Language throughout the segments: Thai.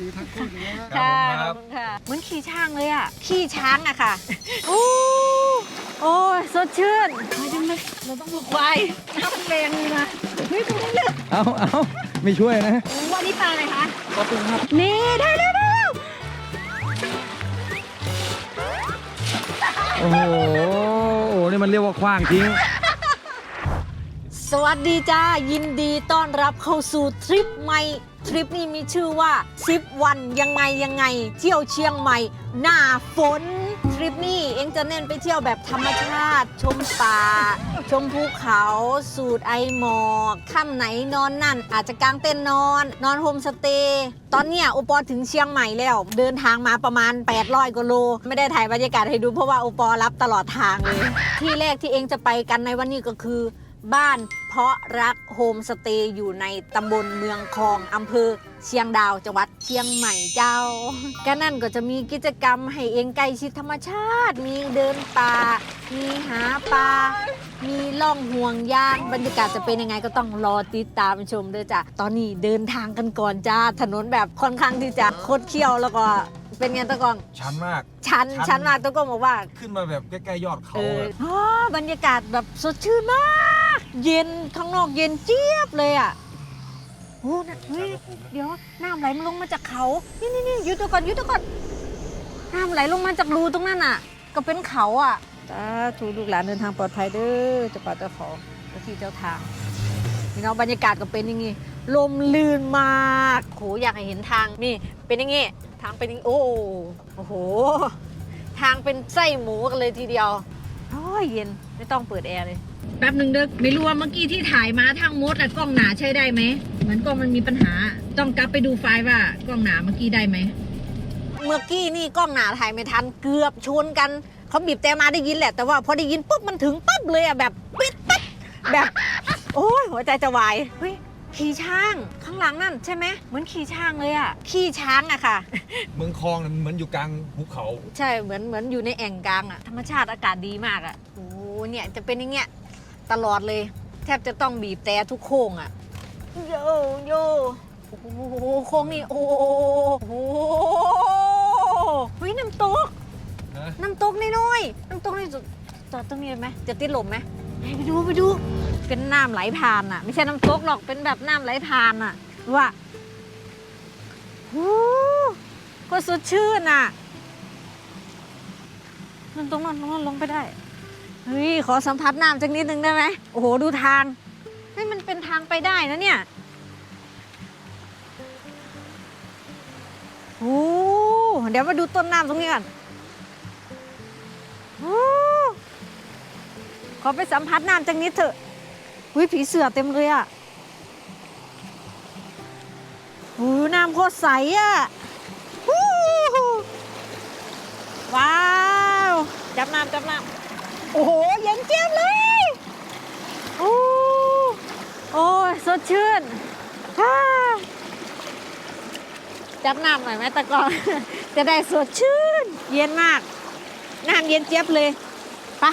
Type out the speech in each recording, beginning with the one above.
ดีทั้งคู่เลยนะ ค่ะคขรัอบบคุณค่ะเหมือนขี่ช้างเลยอะ ขี่ช้างอะค่ะโอ้โอ้ยสดชื่นไปจังเลยเราต้องบุกไปน้ำแรงเลยนะเฮ้ยตรงนี้ลึกเอาเอาไม่ช่วยนะโอ้วันนี้ปลาอะไรคะขอบคุณครับนี่ได้แล้วได้แล้วโอ้โหโอ้นี่มันเรียกว่าคว้างทิ้ง สวัสดีจ้ายินดีต้อนรับเข้าสู่ทริปใหม่ทริปนี้มีชื่อว่า10วันยังไงยังไง เที่ยวเชียงใหม่ หน้าฝนทริปนี้เองจะเน้นไปเที่ยวแบบธรรมชาติ ชมป่า ชมภูเขา สูดไอหมอกค่ำไหนนอนนั่น อาจจะกางเต็นท์นอน นอนโฮมสเตย์ตอนเนี้ยโอปอถึงเชียงใหม่แล้ว เดินทางมาประมาณ 800กว่าโล ไม่ได้ถ่ายบรรยากาศให้ดูเพราะว่าโอปอรับตลอดทางเลยที่แรกที่เองจะไปกันในวันนี้ก็คือ บ้านเพาะรักโฮมสเตย์อยู่ในตำบลเมืองคองอำเภอเชียงดาวจังหวัดเชียงใหม่เจ้าก็นั่นก็จะมีกิจกรรมให้เองใกล้ชิดธรรมชาติ มีเดินป่า มีหาปลา มีล่องห่วงยาง บรรยากาศจะเป็นยังไงก็ต้องรอติดตามชมด้วยจ้ะ ตอนนี้เดินทางกันก่อนจ้า ถนนแบบค่อนข้างที่จะโคดเคี้ยวแล้วก็เป็นไงตะกอง ชันมากชันชัน ชันมากตะกองบอกว่า ขึ้นมาแบบใกล้ๆยอดเขาเอออะอ๋อบรรยากาศแบบสดชื่นมาก เย็นข้างนอกเย็นเจี๊ยบเลยอะโอ้นะเฮ้ยเดี๋ยวน้ำไหลมันลงมาจากเขา นี่นี่นี่ยุดตัวก่อนยุดตัวก่อนน้ำไหลลงมาจากรูตรงนั้นอะ ก็เป็นเขาอะสาธุลูกหลานเดินทางปลอดภัยเด้อเจ้าป่าเจ้าเขาเจ้าที่เจ้าทางพี่เน้องบรรยากาศก็เป็นอย่างงี้ลมลื่นมากโหอยากให้เห็นทางนี่เป็นอย่างงี้ทางเป็นอย่างโอ้โอ้โห ทางเป็นไส้หมูกันเลยทีเดียวโอ้ยเย็นไม่ต้องเปิดแอร์เลย แป๊บหนึ่งเด้อไม่รู้ว่าเมื่อกี้ที่ถ่ายมาทางมดอะกล้องหนาใช้ได้ไหมเหมือนกล้องมันมีปัญหา ต้องกลับไปดูไฟล์ว่ากล้องหนาเมื่อกี้ได้ไหมเมื่อกี้นี่กล้องหนาถ่ายไม่ทันเกือบชนกันเขาบีบแต่มาได้ยินแหละแต่ว่าพอได้ยินปุ๊บมันถึงปั๊บเลยอะแบบปิดปั๊บแบบ โอ้ยหัวใจจะวายเฮ้ยขี่ช้างข้างหลังนั่นใช่ไหมเหมือนขี่ช้างเลยอะขี่ช้างอะค่ะ เมืองคลองน่ะเหมือนอยู่กลางภูเขา ใช่เหมือนเหมือนอยู่ในแอ่งกลางอะธรรมชาติอากาศดีมากอะโอ้โหเนี่ยจะเป็นอย่างเงี้ย ตลอดเลย แทบจะต้องบีบแต่ทุกโค้งอะโยโยโอ้โหโค้งนี่โอ้โหเฮ้ยน้ำตกฮะน้ำตกนี่น้อยน้ำตกนี่จะจอดตรงนี้เลยไหมจะติดลมไหมไปดูไปดู เป็นน้ำไหลผ่านอะไม่ใช่น้ำตกหรอกเป็นแบบน้ำไหลผ่านอะว่าโอ้ก็สดชื่นอะมันตรงนั้นตรงนั้นลงไปได้ เฮ้ย ขอสัมผัสน้ำจักนิดนึงได้ไหม โอ้โห ดูทางเฮ้มันเป็นทางไปได้นะเนี่ย โอ้เดี๋ยวมาดูต้นน้ำตรงนี้ก่อนโอ้ขอไปสัมผัสน้ำจักนิดเถอะหุ้ยผีเสือเต็มเลยอะโอ้น้ำโคตรใสอะฮู้ว้าว จับน้ำจับน้ำ อ้โห เย็นเจี๊ยบเลยโอ้โอ้ยสดชื่นฮ่าจับน้ำหน่อยไหมตะกอน จะได้สดชื่น เย็นมาก น้ำเย็นเจี๊ยบเลยไป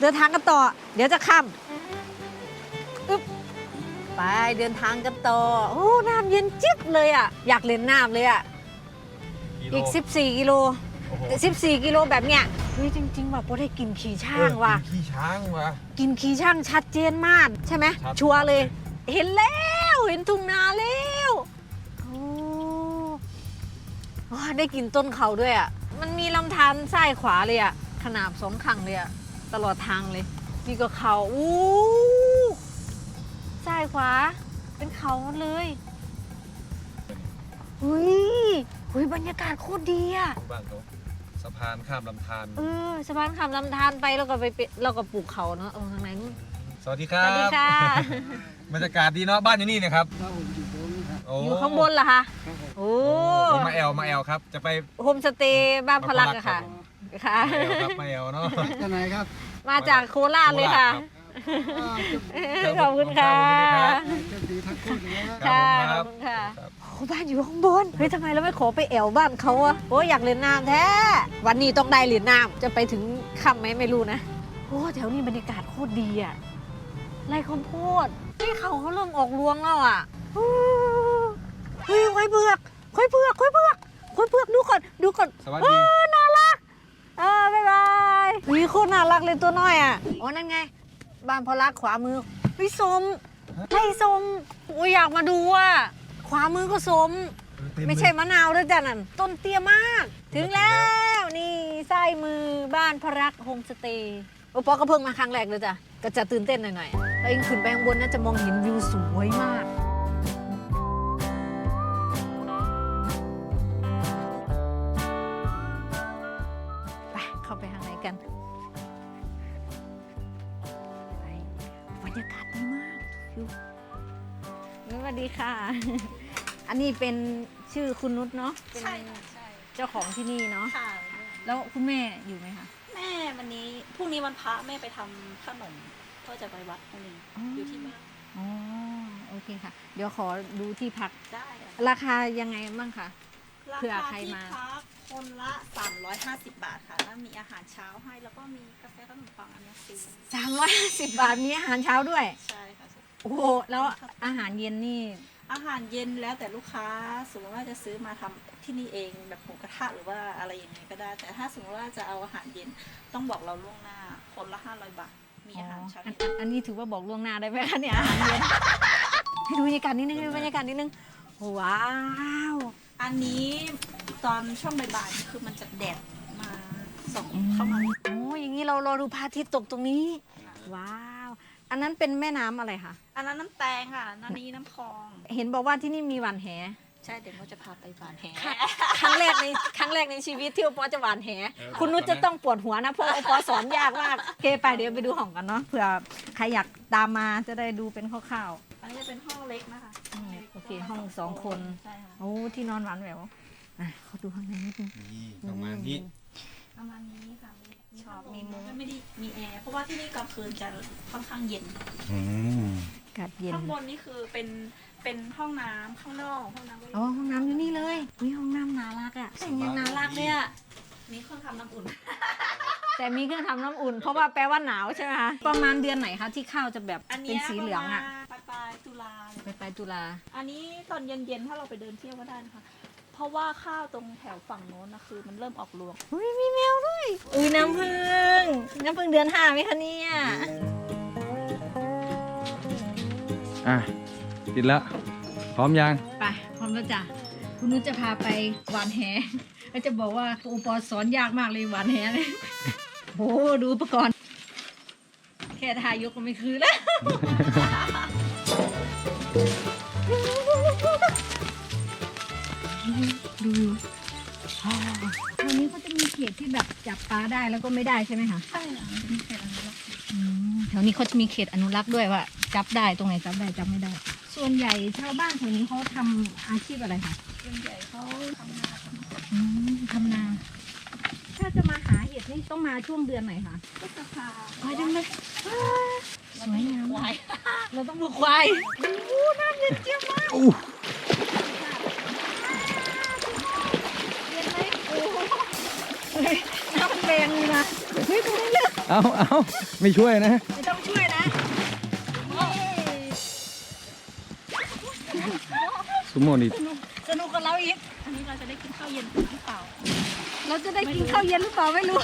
เดินทางกันต่อ เดี๋ยวจะค่ำอึ๊บไปเดินทางกันต่อ โอ้น้ำเย็นเจี๊ยบเลยอะ อยากเล่นน้ำเลยอะ อีก 14 กิโลโอ้โหแต่14 กิโลแบบเนี้ย เฮ้ยจริง ๆ ว่าโปได้กินขี่ช้างว่ะ เออขี่ช้างว่ะ กินขี่ช่างชัดเจนมาก ใช่ไหมชัด ชัวร์เลย เห็นแล้วเห็นทุ่งนาแล้วโอ้ว้าได้กินต้นเขาด้วยอะมันมีลำธารซ้ายขวาเลยอะขนาบสองขังเลยอะตลอดทางเลย นี่ก็เขาอู้ซ้ายขวา เป็นเขาหมดเลยหุยหุยบรรยากาศโคตรดีอะ บ้านเขา สะพานข้ามลำธารเออสะพานข้ามลำธารไปแล้วก็ไปเปแล้วก็ปลูกเขาเนาะเออทางไหนนู่นสวัสดีคสรับวัสดีค่ะบรรยากาศดีเนาะบ้านอยู่นี่เนะครับถ้าผมอยู่ตรงนี้ครับโอ้อยู่ข้างบนเหรอคะครับผมโอ้ผมมาแอลมาแอลครับ จะไป โฮมสเตย์บ้านพลักอะค่ะค่ะ มาแอลครับมาแอลเนาะ จะไหนครับมาจากโคราชเลยค่ะอ่าขอบคุณค่ะ จะดีทั้งคู่เลยนะครัค่ะบขอบคุณค่ะ ครับโอ้ บ้านอยู่ข้างบน เฮ้ยทำไมเราไม่ขอไปแอวบ้านเขาอะโอ้ยอยากเล่นน้ำแท้ วันนี้ต้องได้เล่นน้ำจะไปถึงค่ำไหมไม่รู้นะ โอ้แถวนี้บรรยากาศโคตรดีอะไร่ข้าวโพดนี่เขาเขาเริ่มออกรวงแล้วอะอู้เฮ้ยควายเผือกควายเผือกควายเผืก่อนดูก่อนสวัสเอดีอน่ารัก เออบ๊ายบายวีโคตรน่ารักเลยตัวน้อยอะอ๋อนั่นไง บ้านพอรักขวามือวิสมไล่สมโอ้ยอยากมาดูอะ ขวามือก็สมไม่ใช่มะนาวด้วยจ้ะนั่นต้นเตี้ยมาก ถึงแล้ว นี่ไส้มือบ้านพระรักโฮมสเตย์โอปอก็เพิ่งมาครั้งแรกเลยจ้ะก็จะตื่นเต้นหน่อยๆแล้วเองขึ้นไปข้างบนน่าจะมองเห็นวิวสวยมาก อันนี้เป็นชื่อคุณนุชเนาะเป็นใช่ค่ะใช่เจ้าของที่นี่เนาะค่ะแล้วคุณแม่อยู่ไหมคะ แม่วันนี้พรุ่งนี้วันพระแม่ไปทำขนมก็จะไปวัดพรุ่งนี้อยู่ที่บ้านอ๋อโอเคค่ะ เดี๋ยวขอดูที่พักได้ค่ะราคายังไงบ้างคะ ราเผื่อคาใครที่มา พักคนละ 350 บาทค่ะ แล้วมีอาหารเช้าให้ แล้วก็มีกาแฟขนมปังอันนี้ฟรี350 บาทมีอาหารเช้าด้วย ใช่ค่ะ โอ้โหแล้วอาหารเย็นนี่ อาหารเย็นแล้วแต่ลูกค้าสมมติว่าจะซื้อมาทำที่นี่เองแบบหมูกระทะหรือว่าอะไรอย่างเงี้ยก็ได้ แต่ถ้าสมมติว่าจะเอาอาหารเย็นต้องบอกเราล่วงหน้า คนละ500บาทมีอาหารเช้าอันเย็นอันอันนี้ถือว่าบอกล่วงหน้าได้ไหมคะเนี่ยอาหารเย็นให้ดูบรรยากาศนิดนึงให้ดูบรรยากาศนิดนึงว้าวอันนี้ตอนช่วงบ่ายๆคือมันจะแดดมาส่องเข้ามาโอ้ยอย่างนี้เรารอดูพระอาทิตย์ตกตรงนี้ ว้าว อันนั้นเป็นแม่น้ำอะไรคะ อันนั้นน้ำแตงค่ะอันนี้น้ำคลอง เห็นบอกว่าที่นี่มีหวานแห ใช่ เดี๋ยวเราจะพาไปบานแหครั้งแรกในครั้งแรกในชีวิตที่โอปอจะหวานแห คุณนุชจะต้องปวดหัวนะเพราะโอปอสอนยากมากโอเคไปเดี๋ยวไปดูห้องกันเนาะเผื่อใครอยากตามมาจะได้ดูเป็นคร่าวอันนี้จะเป็นห้องเล็กนะคะอืมโอเค ห้องสองคน ใช่ค่ะๆโอ้ที่นอนหวานแหววอะเขาดูข้างในนิดนึงนี่ประมาณนี้ประมาณนี้ค่ะมีมี ชอบมีมีมุ้มุ้งงไม่ได้มีแอร์เพราะว่าที่นี่กลางคืนจะค่อนข้างเย็นอืมอากาศเย็นข้างบนนี่คือเป็นเป็นห้องน้ำข้างนอกห้องน้ำก็อ๋อห้องน้ำอยู่นี่เลยวิห้องน้ำน่ารักอะยังน่ารักเลยอะมีเครื่องทำน้ำอุ่น แต่มีเครื่องทำน้ำอุ่น เพราะว่าแปลว่าหนาวใช่ไหมคะประมาณเดือนไหนคะที่ข้าวจะแบบอันเป็เนี้นยสีเหลืองอะประมาณปลายๆตุลา ไปไปตุลา อันนี้ตอนเย็นๆ ถ้าเราไปเดินเที่ยวก็ได้นะคะ เพราะว่าข้าวตรงแถวฝั่งโน้นนะคือ มันเริ่มออกรวงอุ้ยมีแมวด้วย อุ้ยน้ำผึ้งน้ำผึ้งเดือนห้าไหมคะเนี่ยอะติดแล้วพร้อมยัง ไปพร้อมแล้วจ้ะคุณนุชจะพาไปหวานแหแล้วจะบอกว่าอุปกรณ์สอนยากมากเลยหวานแหเลยโหดูอุปกรณ์ แค่ทายกก็ไม่คือแล้ว ดูอ๋อแถวนี้เขาจะมีเขตที่แบบจับปลาได้แล้วก็ไม่ได้ใช่ไหมคะใช่ค่ะมีเศษอันนี้แล้วอืมแถวนี้เขาจะมีเขตอนุรักษ์ด้วยว่า จับได้ตรงไหนจับได้จับไม่ได้ ส่วนใหญ่ชาวบ้านแถวนี้เขาทำอาชีพอะไรคะส่วนใหญ่เขาทำนาทำอืมทำนา ถ้าจะมาหาเห็ดนี่ต้องมาช่วงเดือนไหนคะก็จะพาควายจังเลยสวยงามควายเราต้องดูควายโอ้น้ำเย็นเจี๊ยบมากเย็ ฮ้ยตรงนี้เลยเอาเอาไม่ช่วยนะ ไม่ต้องช่วยนะนี่สมมตินี่สนุกสนุกกับเราอีกอันนี้เราจะได้กินข้าวเย็นหรือเปล่า เราจะได้กินข้าวเย็นหรือเปล่าไม่รู้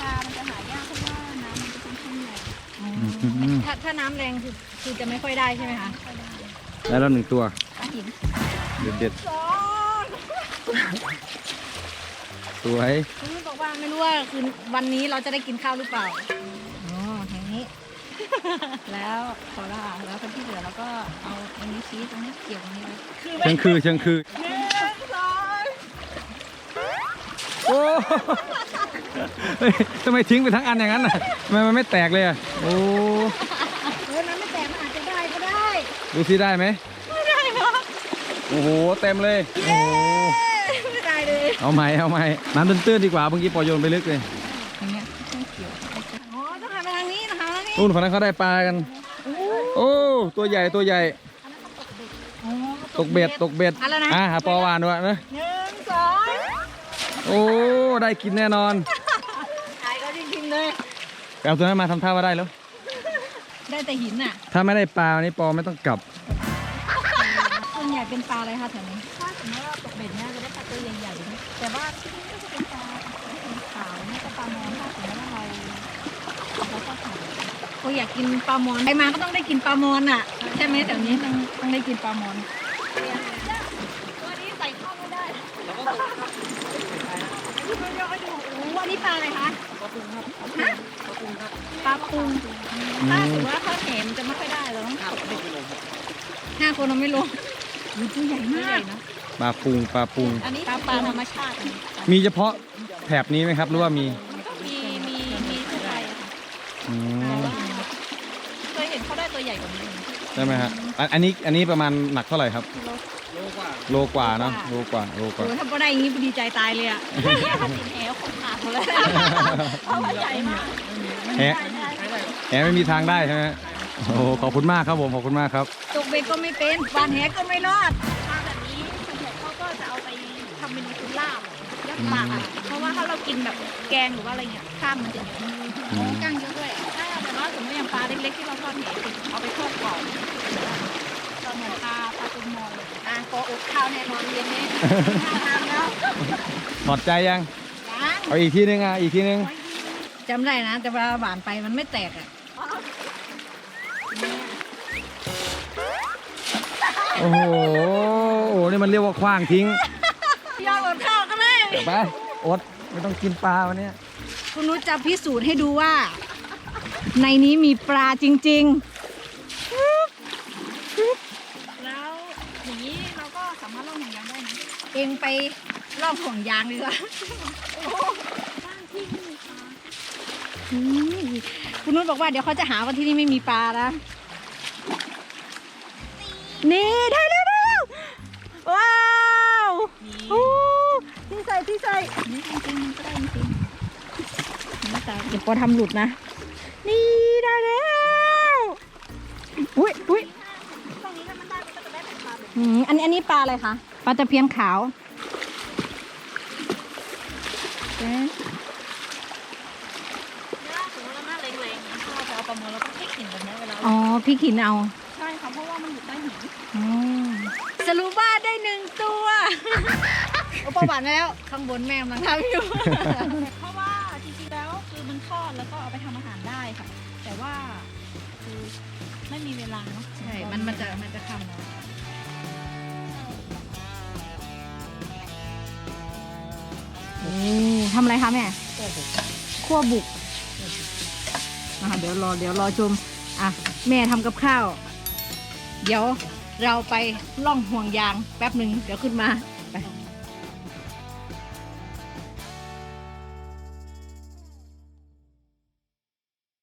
ปลา มันจะหายากเพราะว่าน้ำมันจะเป็นข้นแรงถ้าถ้าน้ำแรงคือคือจะไม่ค่อยได้ใช่ไหมคะได้แล้วหนึ่งตัวปลาหินเด็ดเด็ดสองๆ สวยคุณนุ้ยบอกว่าไม่รู้ว่าคือวันนี้เราจะได้กินข้าวหรือเปล่าอ๋อทางนี้ แล้วขอละแล้วคนที่เหลือเราก็เอาอันนี้ชี้ตรงนี้เกี่ยวตรงนี้ไว้คือเชิงคือเชิงคือหนึ่งสองโอ้เฮ้ยทำไมทิ้งไปทั้งอันอย่างนั้นน่ะทำไมมันไม่แตกเลยอะโอ้เออน้ำไม่แตกมันอาจจะได้ก็ได้ ดูซิได้ไหมไม่ได้หรอกโอ้โหเต็มเลยโอ้โหไม่ได้ เลยเอาใหม่เอาใหม่น้ำตื้นๆดีกว่าเมื่อกี้ปอโยนไปลึกเลยอย่างเงี้ยต้องเกี่ยวอ๋อต้องหันไปทางนี้นะคะทางนี้นู่นฝั่งนั้นเขาได้ปลากัน โอ้ ตัวใหญ่ตัวใหญ่ อ๋อตกเบ็ดตกเบ็ดอะไรนะอ่าหาปอวานด้วยนะ หนึ่งสองโอ้ ได้กินแน่นอนถ่ายก็จริงๆเลย ไปเอาตัวนั้นมาทำท่าว่าได้แล้ว ได้แต่หินอะ ถ้าไม่ได้ปลาวันนี้ปอไม่ต้องกลับ ส่วนใหญ่เป็นปลาอะไรคะแถวนี้ถ้าสมมติ ว่าตกเบ็ดเนี่ยจะได้ปลาตัวใหญ่ๆนะแต่ว่าที่นี่ก็จะเป็นปลาสีขาวนี่ก็ปลามอนถ้าสมมติว่าเราเราก็ขายโอ้ยอยากกินปลามอนใครมาก็ต้องได้กินปลามอนอะ ใช่ไหมแถวนี้ต้องต้องได้กินปลามอนตัวนี้ใส่ข้าวไม่ได้พี่มาย่อดูโอ้โหอันนี้ปลาอะไรคะปลาปุงครับปลาปุงถ้าสมมติว่าข้าวแหนมจะไม่ค่อยได้เราต้องตกเบ็ดห้าคนเราไม่ลงอุ๊ยตัวใหญ่ไม่มาใหญ่กนะ ปลาปุงปลาปุงอันนี้ปลาปลาธรรมชาติมีเฉพาะแถบนี้ไหมครับ หรือว่ามี มีมีมีทั่วไปอะค่ะอืแต่มว่าเคยเห็นเขาได้ตัวใหญ่กว่านี้ใช่ไหมฮะอันอันนี้อันนี้ประมาณหนักเท่าไหร่ครับ โลโลกว่าเนาะโลกว่าโลกว่าโอ้ยถ้าพอได้อย่างนี้ดีใจตายเลยอะเนี่ยถ้าติดแหวคนขาดหมดเลยเพราะว่าใหญ่มากแหะแหะไม่มีทางได้ใช่ไหมโอ้โหขอบคุณมากครับผมขอบคุณมากครับตกเบ็ดก็ไม่เป็นวานแหก็ไม่รอด ปากอะเพราะว่าถ้าเรากินแบบแกงหรือว่าอะไรเงี้ยข้างมันจะเยอะอืมกั้งเยอะด้วยใช่แต่ว่าสมมติอย่างปลาเล็กๆที่เราทอดเห็ดเอาไปทอดกรอบตอนเหมือนปลาปลาตุ่มมองเลยอะพออดข้าวแน่นอนเย็นนี้ข้าวทานแล้วถอดใจยังยังเอาอีกทีนึงอะ อีกทีนึง จำได้นะ แต่เวลาหวานไปมันไม่แตกอะโอ้โห โอ้โห นี่มันเรียกว่าคว้างทิ้ง ยอมอดข้าวก็เลย ไปอดไม่ต้องกินปลาวันเนี้ยคุณนุชจะพิสูจน์ให้ดูว่า ในนี้มีปลาจริง แล้วอย่างนี้เราก็สามารถล่องหางยางได้นะๆเองไปลอกห่วงยางดีกว่าบ้านที่นี่ค่ะอืมคุณนุชบอกว่าเดี๋ยวเขาจะหาว่าที่นี่ไม่มีปลานะ นี่ได้แล้วได้แล้วว้าวโอ้ ที่ใส่ที่ใส่นี่จริงๆมันก็ได้จริงๆนี่ตาเดี๋ยวพอทำหลุดนะ นี่ได้แล้ว อุ้ยอุ้ยตรงนี้ถ้ามันได้มันก็จะได้เป็นปลาแบบอืมอันนี้อันนี้ปลาอะไรคะปลาตะเพียนขาวเอ๊ะนี้สมมติเราหน้าแรงๆถ้าเราจะเอาปลาหมึกเราต้องพลิกหินแบบนี้เวลาอ๋อพี่ขินเอาใช่ค่ะเพราะว่ามันอยู่ใต้หินอืมสรุปว่าได้หนึ่งตัว โอ้ประวัติมาแล้วข้างบนแม่กำลังทำอยู่ เพราะว่าจริงๆแล้วคือมันทอดแล้วก็เอาไปทำอาหารได้ค่ะ แต่ว่าคือไม่มีเวลาเนาะใช่ มันมันจะมันจะคำเนาะโอ้ทำอะไรคะแม่คั่วบุกอะเดี๋ยวรอเดี๋ยวรอชมอะแม่ทำกับข้าว เดี๋ยวเราไปล่องห่วงยางแป๊บหนึ่งเดี๋ยวขึ้นมา